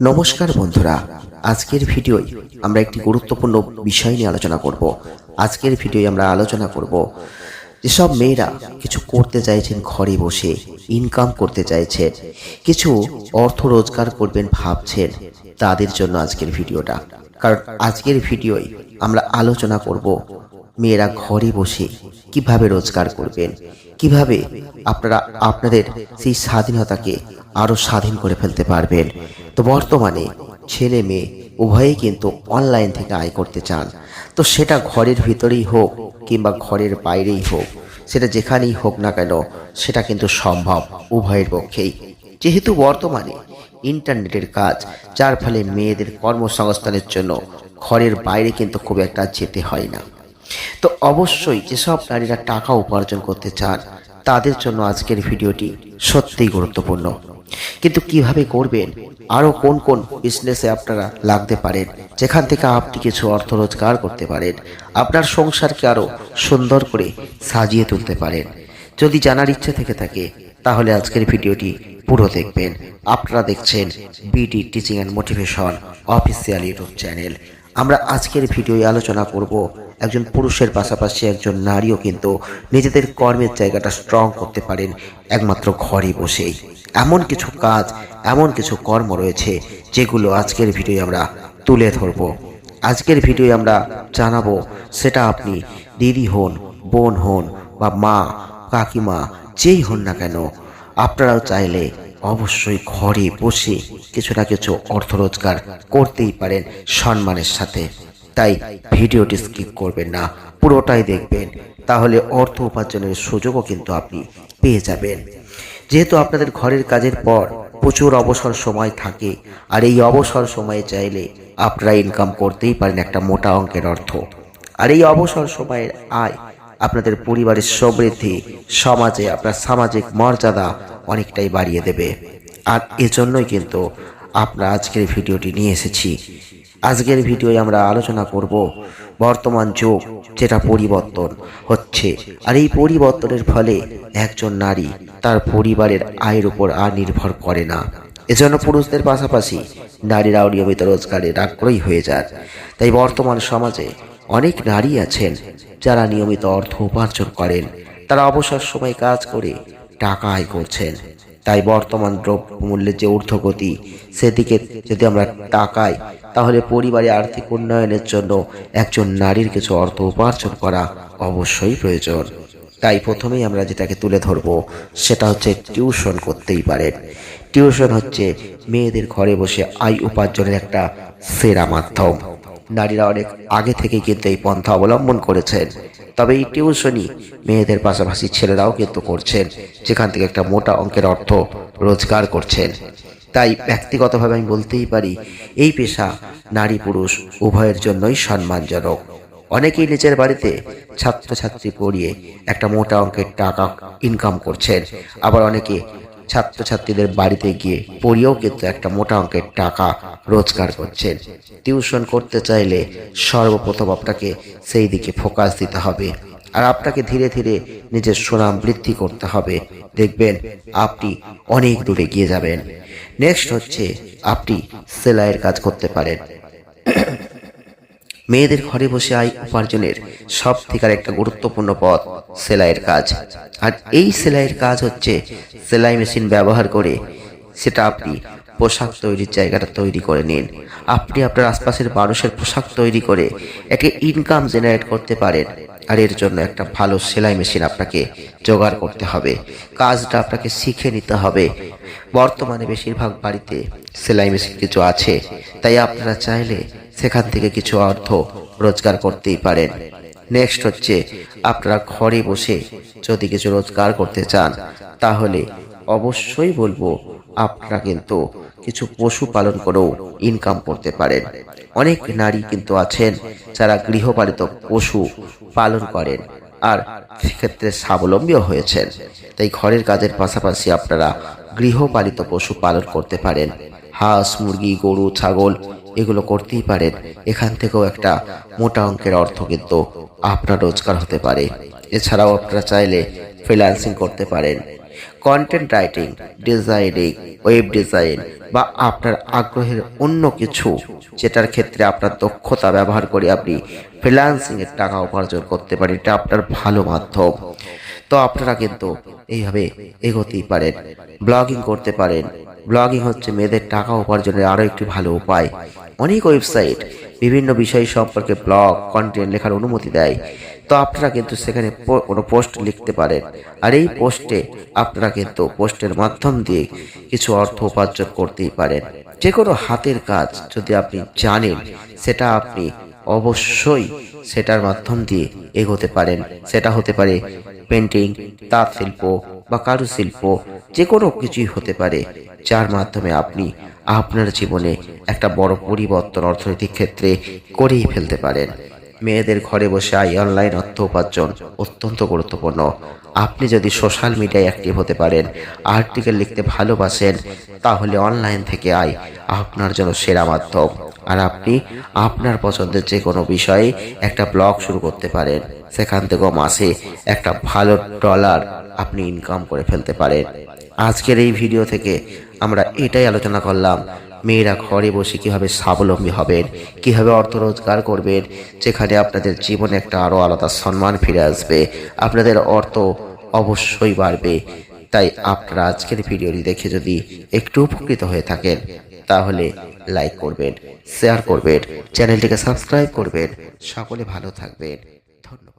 নমস্কার বন্ধুরা, আজকের ভিডিওয় আমরা একটি গুরুত্বপূর্ণ বিষয় নিয়ে আলোচনা করব। আজকের ভিডিওয় আমরা আলোচনা করব যেসব মেয়েরা কিছু করতে চাইছেন, ঘরে বসে ইনকাম করতে চাইছেন, কিছু অর্থ রোজগার করবেন ভাবছেন, তাদের জন্য আজকের ভিডিওটা। কারণ আজকের ভিডিওয় আমরা আলোচনা করব মেয়েরা ঘরে বসে কীভাবে রোজগার করবেন, কীভাবে আপনারা, আপনাদের সেই স্বাধীনতাকে আরও স্বাধীন করে ফেলতে পারবেন তো বর্তমানে ছেলে মেয়ে উভয়েই কিন্তু অনলাইন থেকে আয় করতে চান। তো সেটা ঘরের ভিতরেই হোক কিংবা ঘরের বাইরেই হোক, সেটা যেখানেই হোক না কেন, সেটা কিন্তু সম্ভব উভয়ের পক্ষেই। যেহেতু বর্তমানে ইন্টারনেটের কাজ, যার ফলে মেয়েদের কর্মসংস্থানের জন্য ঘরের বাইরে কিন্তু খুব একটা যেতে হয় না। তো অবশ্যই যেসব নারীরা টাকা উপার্জন করতে চান, তাদের জন্য আজকের ভিডিওটি সত্যিই গুরুত্বপূর্ণ। কিন্তু কীভাবে করবেন? আরও কোন কোন বিজনেসে আপনারা লাগতে পারেন, যেখান থেকে আপনি কিছু অর্থ রোজগার করতে পারেন, আপনার সংসারকে আরও সুন্দর করে সাজিয়ে তুলতে পারেন। যদি জানার ইচ্ছে থেকে থাকে, তাহলে আজকের ভিডিওটি পুরো দেখবেন। আপনারা দেখছেন BD teaching and motivation official YouTube channel আমরা আজকের ভিডিওয়ে আলোচনা করব একজন পুরুষের পাশাপাশি একজন নারীও কিন্তু নিজেদের কর্মের জায়গাটা স্ট্রং করতে পারেন, একমাত্র ঘরে বসেই। এমন কিছু কাজ, এমন কিছু কর্ম রয়েছে যেগুলো আজকের ভিডিওয়ে আমরা তুলে ধরব। আজকের ভিডিওয়ে আমরা জানাব সেটা আপনি দিদি হন, বোন হন বা মা, কাকিমা যেই হন না কেন, আপনারাও চাইলে অবশ্যই ঘরে বসে কিছু না কিছু অর্থ রোজগার করতেই পারেন সম্মানের সাথে। তাই ভিডিওটি স্কিপ করবেন না, পুরোটাই দেখবেন। তাহলে অর্থ উপার্জনের সুযোগও কিন্তু আপনি পেয়ে যাবেন। যেহেতু আপনাদের ঘরের কাজের পর প্রচুর অবসর সময় থাকে, আর এই অবসর সময়ে চাইলে আপনারা ইনকাম করতেই পারেন একটা মোটা অঙ্কের অর্থ। আর এই অবসর সময়ের আয় আপনাদের পরিবারের সমৃদ্ধি, সমাজে আপনার সামাজিক মর্যাদা অনেকটাই বাড়িয়ে দেবে। আর এজন্যই কিন্তু আমরা আজকের ভিডিওটি নিয়ে এসেছি। আজকের ভিডিওয়ে আমরা আলোচনা করব বর্তমান যুগ, যেটা পরিবর্তন হচ্ছে। আর এই পরিবর্তনের ফলে একজন নারী তার পরিবারের আয়ের উপর আর নির্ভর করে না। এজন্য পুরুষদের পাশাপাশি নারীরাও নিয়মিত রোজগারের আগ্রহী হয়ে যান। তাই বর্তমান সমাজে অনেক নারী আছেন যারা নিয়মিত অর্থ উপার্জন করেন। তারা অবসর সময় কাজ করে টাকা আয় করছেন। তাই বর্তমান দ্রব্যমূল্যের যে ঊর্ধ্বগতি, সেদিকে যদি আমরা তাকাই, তাহলে পরিবারে আর্থিক উন্নয়নের জন্য একজন নারীর কিছু অর্থ উপার্জন করা অবশ্যই প্রয়োজন। তাই প্রথমেই আমরা যেটাকে তুলে ধরবো, সেটা হচ্ছে টিউশন করতেই পারেন টিউশন হচ্ছে মেয়েদের ঘরে বসে আয় উপার্জনের একটা সেরা মাধ্যম। নারীরা অনেক আগে থেকেই কিন্তু এই পন্থা অবলম্বন করেছেন। তবে এই টিউশনই মেয়েদের পাশাপাশি ছেলেরাও কিন্তু করছেন, যেখান থেকে একটা মোটা অঙ্কের অর্থ রোজগার করছেন। তাই ব্যক্তিগতভাবে আমি বলতেই পারি, এই পেশা নারী পুরুষ উভয়ের জন্যই সম্মানজনক। অনেকেই নিজের বাড়িতে ছাত্রছাত্রী পড়িয়ে একটা মোটা অঙ্কের টাকা ইনকাম করছেন। আবার অনেকে ছাত্রছাত্রীদের বাড়িতে গিয়ে পড়িয়েও কিন্তু একটা মোটা অঙ্কের টাকা রোজগার করছেন। টিউশন করতে চাইলে সর্বপ্রথম আপনাকে সেই দিকে ফোকাস দিতে হবে। আর আপনাকে ধীরে ধীরে নিজের সুনাম বৃদ্ধি করতে হবে। দেখবেন আপনি অনেক দূরে গিয়ে যাবেন। নেক্সট হচ্ছে আপনি সেলাইয়ের কাজ করতে পারেন। মেয়েদের ঘরে বসে আয় উপার্জনের সব থেকে একটা গুরুত্বপূর্ণ পথ, সেলাইয়ের কাজ। আর এই সেলাইয়ের কাজ হচ্ছে সেলাই মেশিন ব্যবহার করে সেটা আপনি পোশাক তৈরির জায়গাটা তৈরি করে নিন। আপনি আপনার আশপাশের মানুষের পোশাক তৈরি করে একটা ইনকাম জেনারেট করতে পারেন। আর এর জন্য একটা ভালো সেলাই মেশিন আপনাকে জোগাড় করতে হবে। কাজটা আপনাকে শিখে নিতে হবে। বর্তমানে বেশিরভাগ বাড়িতে সেলাই মেশিন কিছু আছে। তাই আপনারা চাইলে সেখান থেকে কিছু অর্থ রোজগার করতেই পারেন। নেক্সট হচ্ছে, আপনারা ঘরে বসে যদি কিছু রোজগার করতে চান, তাহলে অবশ্যই বলব আপনারা কিন্তু কিছু পশু পালন করেও ইনকাম করতে পারেন। অনেক নারী কিন্তু আছেন যারা গৃহপালিত পশু পালন করেন আর সেক্ষেত্রে স্বাবলম্বীও হয়েছেন। তাই ঘরের কাজের পাশাপাশি আপনারা গৃহপালিত পশু পালন করতে পারেন। হাঁস, মুরগি, গরু, ছাগল এগুলো করতেই পারেন। এখান থেকেও একটা মোটা অঙ্কের অর্থ কিন্তু আপনার রোজগার হতে পারে। এছাড়াও আপনারা চাইলে ফ্রিল্যান্সিং করতে পারেন। Content writing designing web design বা আপনার আগ্রহের অন্য কিছু যেটার ক্ষেত্রে আপনার দক্ষতা ব্যবহার করে আপনি ফ্রিল্যান্সিং এর টাকা উপার্জন করতে পারেন, এটা আপনার ভালো মাধ্যম। তো আপনারা কিন্তু এইভাবে এগোতেই পারেন ব্লগিং করতে পারেন। ব্লগিং হচ্ছে মেয়েদের টাকা উপার্জনের আরও একটি ভালো উপায়। অনেক ওয়েবসাইট বিভিন্ন বিষয় সম্পর্কে ব্লগ কন্টেন্ট লেখার অনুমতি দেয়। তো আপনারা কিন্তু সেখানে কোনো পোস্ট লিখতে পারেন। আর এই পোস্টে আপনারা কিন্তু পোস্টের মাধ্যম দিয়ে কিছু অর্থ উপার্জন করতেই পারেন। যে কোনো হাতের কাজ যদি আপনি জানেন, সেটা আপনি অবশ্যই সেটার মাধ্যম দিয়ে এগোতে পারেন। সেটা হতে পারে পেন্টিং তাঁত শিল্প বা কারুশিল্প যে কোনো কিছুই হতে পারে। যার মাধ্যমে আপনি আপনার জীবনে একটা বড় পরিবর্তন অর্থনৈতিক ক্ষেত্রে করেই ফেলতে পারেন। মেয়েদের ঘরে বসে আই অনলাইন অর্থ উপার্জন অত্যন্ত গুরুত্বপূর্ণ। আপনি যদি সোশ্যাল মিডিয়ায় অ্যাক্টিভ হতে পারেন আর্টিকেল লিখতে ভালোবাসেন, তাহলে অনলাইন থেকে আয় আপনার জন্য সেরা মাধ্যম। আর আপনি আপনার পছন্দের যে কোনো বিষয়ে একটা ব্লগ শুরু করতে পারেন। সেখান থেকেও মাসে একটা ভালো ডলার আপনি ইনকাম করে ফেলতে পারেন। আজকের এই ভিডিও থেকে আমরা এটাই আলোচনা করলাম। মেয়েরা ঘরে বসে কীভাবে স্বাবলম্বী হবেন, কীভাবে অর্থ রোজগার করবেন, যেখানে আপনাদের জীবনে একটা আরও আলাদা সম্মান ফিরে আসবে। আপনাদের অর্থ অবশ্যই বাড়বে। তাই আপনারা আজকের ভিডিওটি দেখে যদি একটু উপকৃত হয়ে থাকেন, তাহলে লাইক করবেন, শেয়ার করবেন, চ্যানেলটিকে সাবস্ক্রাইব করবেন। সকলে ভালো থাকবেন। ধন্যবাদ।